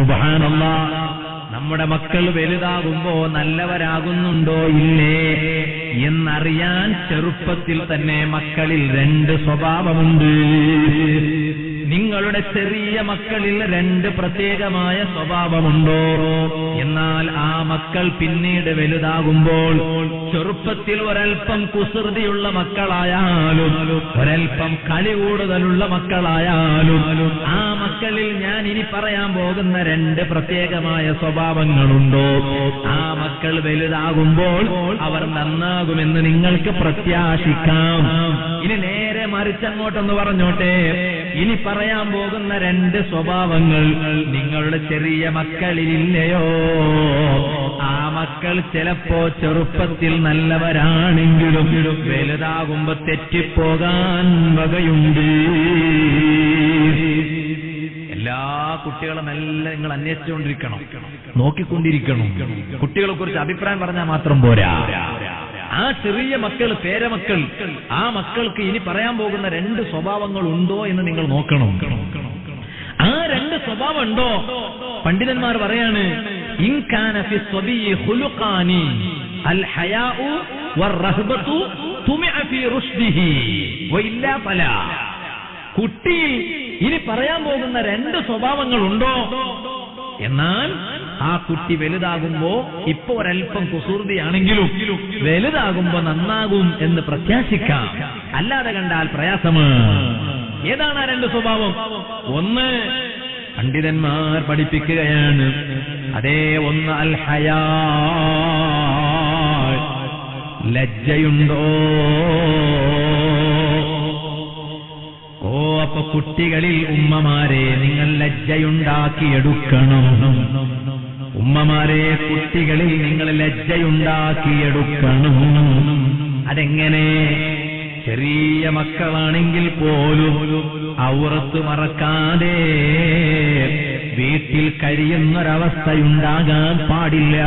സുബാനല്ല നമ്മുടെ മക്കൾ വലുതാകുമ്പോ നല്ലവരാകുന്നുണ്ടോ? ഇല്ലേ. എന്നറിയാൻ ചെറുപ്പത്തിൽ തന്നെ മക്കളിൽ രണ്ട് സ്വഭാവമുണ്ട്. നിങ്ങളുടെ ചെറിയ മക്കളിൽ രണ്ട് പ്രത്യേകമായ സ്വഭാവമുണ്ടോ? എന്നാൽ ആ മക്കൾ പിന്നീട് വലുതാകുമ്പോൾ ചെറുപ്പത്തിൽ ഒരൽപ്പം കുസൃതിയുള്ള മക്കളായാലും ഒരൽപ്പം കളി കൂടുതലുള്ള മക്കളായാലും ആ മക്കളിൽ ഞാൻ ഇനി പറയാൻ പോകുന്ന രണ്ട് പ്രത്യേകമായ സ്വഭാവങ്ങളുണ്ടോ? ആ മക്കൾ വലുതാകുമ്പോൾ അവർ നന്നാകുമെന്ന് നിങ്ങൾക്ക് പ്രത്യാശിക്കാം. ഇനി നേരെ മറിച്ചങ്ങോട്ടെന്ന് പറഞ്ഞോട്ടെ? ഇനി പറയാൻ പോകുന്ന രണ്ട് സ്വഭാവങ്ങൾ നിങ്ങളുടെ ചെറിയ മക്കളിലില്ലയോ? ആ മക്കൾ ചിലപ്പോ ചെറുപ്പത്തിൽ നല്ലവരാണെങ്കിലും വലുതാകുമ്പോ തെറ്റിപ്പോകാൻ വകയുണ്ട്. എല്ലാ കുട്ടികളും നല്ല നിങ്ങൾ അന്വേഷിച്ചുകൊണ്ടിരിക്കണം. നോക്കിക്കൊണ്ടിരിക്കണം. കുട്ടികളെ കുറിച്ച് അഭിപ്രായം പറഞ്ഞാൽ മാത്രം പോരാ. ആ ചെറിയ മക്കൾ പേരമക്കൾ ആ മക്കൾക്ക് ഇനി പറയാൻ പോകുന്ന രണ്ട് സ്വഭാവങ്ങൾ ഉണ്ടോ എന്ന് നിങ്ങൾ നോക്കണം. ആ രണ്ട് സ്വഭാവം ഉണ്ടോ പണ്ഡിതന്മാർ പറയാണ് അൽ ഹയാഉ കുട്ടിയിൽ ഇനി പറയാൻ പോകുന്ന രണ്ട് സ്വഭാവങ്ങൾ ഉണ്ടോ എന്നാൽ ആ കുട്ടി വലുതാകുമ്പോ ഇപ്പൊ ഒരൽപ്പം കുസൂർതിയാണെങ്കിലും വലുതാകുമ്പോ നന്നാകും എന്ന് പ്രത്യാശിക്കാം. അല്ലാതെ കണ്ടാൽ പ്രയാസമാണ്. ഏതാണ് ആ രണ്ട് സ്വഭാവം? ഒന്ന് പണ്ഡിതന്മാർ പഠിപ്പിക്കുകയാണ്. അതേ ഒന്ന് അൽഹയാ. ലജ്ജയുണ്ടോ? ഓ അപ്പൊ കുട്ടികളിൽ ഉമ്മമാരെ നിങ്ങൾ ലജ്ജയുണ്ടാക്കിയെടുക്കണം. ഉമ്മമാരെ കുട്ടികളിൽ നിങ്ങൾ ലജ്ജയുണ്ടാക്കിയെടുക്കണം. അതെങ്ങനെ? ചെറിയ മക്കളാണെങ്കിൽ പോലും ഔറത്ത് മറക്കാതെ വീട്ടിൽ കഴിയുന്നൊരവസ്ഥയുണ്ടാകാൻ പാടില്ല.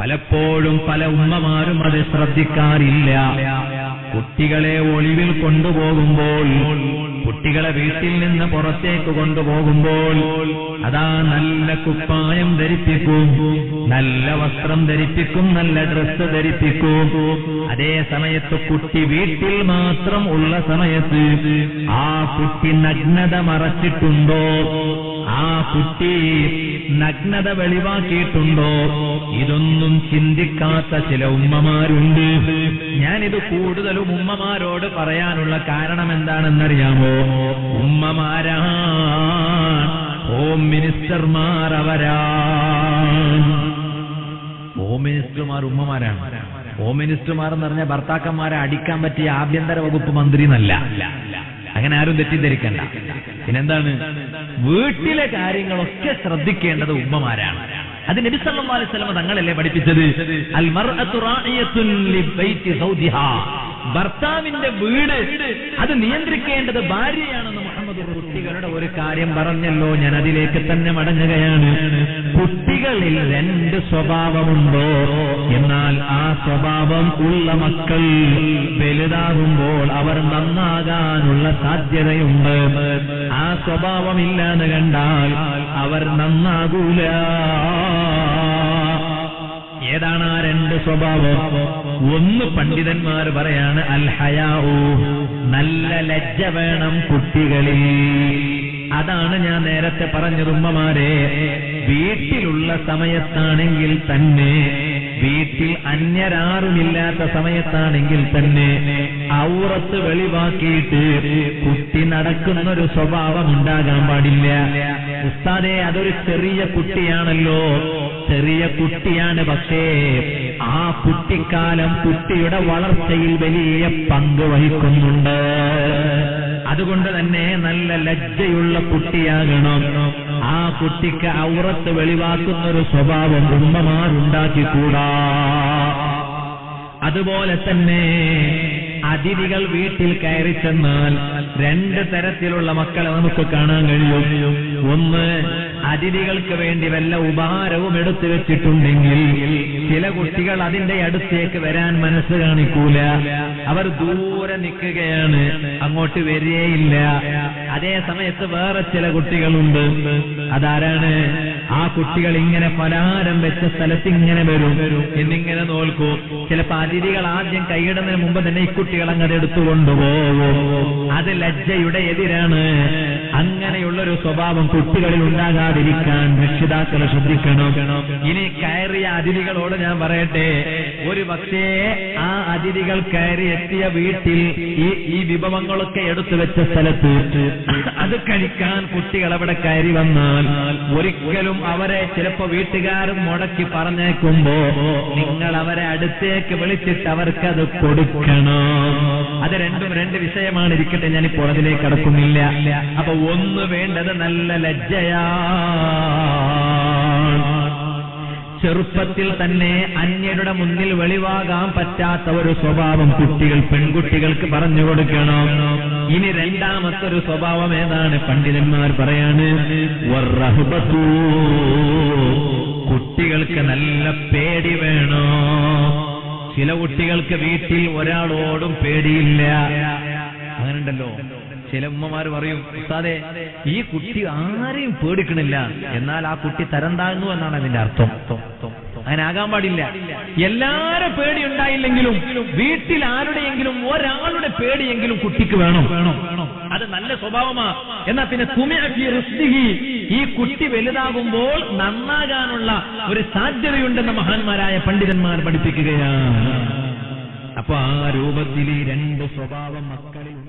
പലപ്പോഴും പല ഉമ്മമാരും അത് ശ്രദ്ധിക്കാറില്ല. കുട്ടികളെ ഒളിവിൽ കൊണ്ടുപോകുമ്പോൾ കുട്ടികളെ വീട്ടിൽ നിന്ന് പുറത്തേക്ക് കൊണ്ടുപോകുമ്പോൾ അതാ നല്ല കുപ്പായം ധരിപ്പിക്കും നല്ല വസ്ത്രം ധരിപ്പിക്കും നല്ല ഡ്രസ്സ് ധരിപ്പിക്കും. അതേ സമയത്ത് കുട്ടി വീട്ടിൽ മാത്രം ഉള്ള സമയത്ത് ആ കുട്ടി നഗ്നത മറച്ചിട്ടുണ്ടോ? ആ കുട്ടി നഗ്നത വെളിവാക്കിയിട്ടുണ്ടോ? ഇതൊന്നും ചിന്തിക്കാത്ത ചില ഉമ്മമാരുണ്ട്. ഞാനിത് കൂടുതലും ഉമ്മമാരോട് പറയാനുള്ള കാരണം എന്താണെന്നറിയാമോ ഉമ്മമാരാ ഹോം മിനിസ്റ്റർമാർ അവരാ. ഹോം മിനിസ്റ്റർമാർ ഉമ്മമാരാണ്. ഹോം മിനിസ്റ്റർമാർ എന്ന് പറഞ്ഞാൽ ഭർത്താക്കന്മാരെ അടിക്കാൻ പറ്റിയ ആഭ്യന്തര വകുപ്പ് മന്ത്രി എന്നല്ല അങ്ങനെ ആരും തെറ്റിദ്ധരിക്കണ്ട. പിന്നെന്താണ്? വീട്ടിലെ കാര്യങ്ങളൊക്കെ ശ്രദ്ധിക്കേണ്ടത് ഉമ്മമാരാണ്. അത് നബി സല്ലല്ലാഹു അലൈഹി വസല്ലം തങ്ങളല്ലേ പഠിപ്പിച്ചത്? അൽ റാഇയത്തുൻ ലിബൈതി സൗദിഹാ. ഭർത്താവിന്റെ വീട് അത് നിയന്ത്രിക്കേണ്ടത് ഭാര്യയാണെന്ന് കുട്ടികളുടെ ഒരു കാര്യം പറഞ്ഞല്ലോ ഞാൻ അതിലേക്ക് തന്നെ മടങ്ങുകയാണ്. കുട്ടികളിൽ രണ്ട് സ്വഭാവമുണ്ടോ? എന്നാൽ ആ സ്വഭാവം ഉള്ള മക്കൾ വലുതാകുമ്പോൾ അവർ നന്നാകാനുള്ള സാധ്യതയുണ്ട്. ആ സ്വഭാവമില്ലാന്ന് കണ്ടാൽ അവർ നന്നാകൂല. ഏതാണ് ആ രണ്ട് സ്വഭാവം? ഒന്ന് പണ്ഡിതന്മാർ പറയാണ് അൽ ഹയാവു നല്ല ലജ്ജ വേണം കുട്ടികളിൽ. അതാണ് ഞാൻ നേരത്തെ പറഞ്ഞതുമ്മമാരെ വീട്ടിലുള്ള സമയത്താണെങ്കിൽ തന്നെ വീട്ടിൽ അന്യരാറുമില്ലാത്ത സമയത്താണെങ്കിൽ തന്നെ ഔറത്ത് വെളിവാക്കിയിട്ട് കുട്ടി നടക്കുന്ന ഒരു സ്വഭാവം ഉണ്ടാകാൻ പാടില്ല. ഉസ്താദെ അതൊരു ചെറിയ കുട്ടിയാണല്ലോ. ചെറിയ കുട്ടിയാണ് പക്ഷേ ആ കുട്ടിക്കാലം കുട്ടിയുടെ വളർച്ചയിൽ വലിയ പങ്ക് വഹിക്കുന്നുണ്ട്. അതുകൊണ്ട് തന്നെ നല്ല ലജ്ജയുള്ള കുട്ടിയാകണം. ആ കുട്ടിക്ക് ഔറത്ത് വെളിവാക്കുന്ന ഒരു സ്വഭാവം ഉമ്മമാരുണ്ടാക്കിക്കൂടാ. അതുപോലെ തന്നെ അതിഥികൾ വീട്ടിൽ കയറി ചെന്നാൽ രണ്ട് തരത്തിലുള്ള മക്കളെ നമുക്ക് കാണാൻ കഴിയും. ഒന്ന് അതിഥികൾക്ക് വേണ്ടി വല്ല ഉപഹാരവും എടുത്തു വെച്ചിട്ടുണ്ടെങ്കിൽ ചില കുട്ടികൾ അതിന്റെ അടുത്തേക്ക് വരാൻ മനസ്സ് കാണിക്കൂല. അവർ ദൂരെ നിൽക്കുകയാണ്. അങ്ങോട്ട് വരികയില്ല. അതേ സമയത്ത് വേറെ ചില കുട്ടികളുണ്ട്. അതാരാണ്? ആ കുട്ടികൾ ഇങ്ങനെ പലഹാരം വെച്ച സ്ഥലത്ത് ഇങ്ങനെ വരും. എന്നിങ്ങനെ നോൽക്കൂ. ചിലപ്പോ അതിഥികൾ ആദ്യം കൈയിടുന്നതിന് മുമ്പ് തന്നെ ഈ കുട്ടികൾ അങ്ങനെ എടുത്തുകൊണ്ടുപോകും അത് ലജ്ജയുടെ എതിരാണ്. അങ്ങനെയുള്ളൊരു സ്വഭാവം കുട്ടികളിൽ ഉണ്ടാകാതിരിക്കാൻ രക്ഷിതാക്കൾ ശ്രദ്ധിക്കണം. ഇനി കയറിയ അതിഥികളോട് ഞാൻ പറയട്ടെ ഒരു പക്ഷേ ആ അതിഥികൾ കയറി എത്തിയ വീട്ടിൽ ഈ വിഭവങ്ങളൊക്കെ എടുത്തു വെച്ച സ്ഥലത്ത് അത് കഴിക്കാൻ കുട്ടികൾ അവിടെ കയറി വന്നാൽ ഒരിക്കലും അവരെ ചിലപ്പോ വീട്ടുകാരും മുടക്കി പറഞ്ഞേക്കുമ്പോ നിങ്ങൾ അവരെ അടുത്തേക്ക് വിളിച്ചിട്ട് അവർക്ക് അത് കൊടുക്കണം. അത് രണ്ടും രണ്ട് വിഷയമാണ് ഇരിക്കട്ടെ ഞാനിപ്പോൾ അതിലേക്ക് കടക്കുന്നില്ല. അപ്പൊ ഒന്ന് വേണ്ടത് നല്ല ലജ്ജയാണ് ചെറുപ്പത്തിൽ തന്നെ അന്യരുടെ മുന്നിൽ വെളിവാകാൻ പറ്റാത്ത ഒരു സ്വഭാവം കുട്ടികൾ പെൺകുട്ടികൾക്ക് പറഞ്ഞു കൊടുക്കണം. ഇനി രണ്ടാമത്തെ ഒരു സ്വഭാവം ഏതാണ്? പണ്ഡിതന്മാർ പറയാണ്. കുട്ടികൾക്ക് നല്ല പേടി വേണോ? ചില കുട്ടികൾക്ക് വീട്ടിൽ ഒരാളോടും പേടിയില്ല. അങ്ങനെയുണ്ടല്ലോ. ചില ഉമ്മമാർ പറയും ഉസ്താദെ ഈ കുട്ടി ആരെയും പേടിക്കണില്ല. എന്നാൽ ആ കുട്ടി തരം എന്നാണ് അതിന്റെ അർത്ഥം. അങ്ങനെ ആകാൻ പാടില്ല. എല്ലാരെ പേടി ഉണ്ടായില്ലെങ്കിലും വീട്ടിൽ ആരുടെയെങ്കിലും ഒരാളുടെ പേടിയെങ്കിലും കുട്ടിക്ക് വേണം. വേണം അത് നല്ല സ്വഭാവമാ. എന്നാ പിന്നെ തുമയാക്കി റുസ്തിഹി ഈ കുട്ടി വലുതാകുമ്പോൾ നന്നാകാനുള്ള ഒരു സാധ്യതയുണ്ടെന്ന് മഹാന്മാരായ പണ്ഡിതന്മാർ പഠിപ്പിക്കുകയാണ്. അപ്പൊ ആ രൂപത്തിൽ ഈ രണ്ട് സ്വഭാവം മക്കളിൽ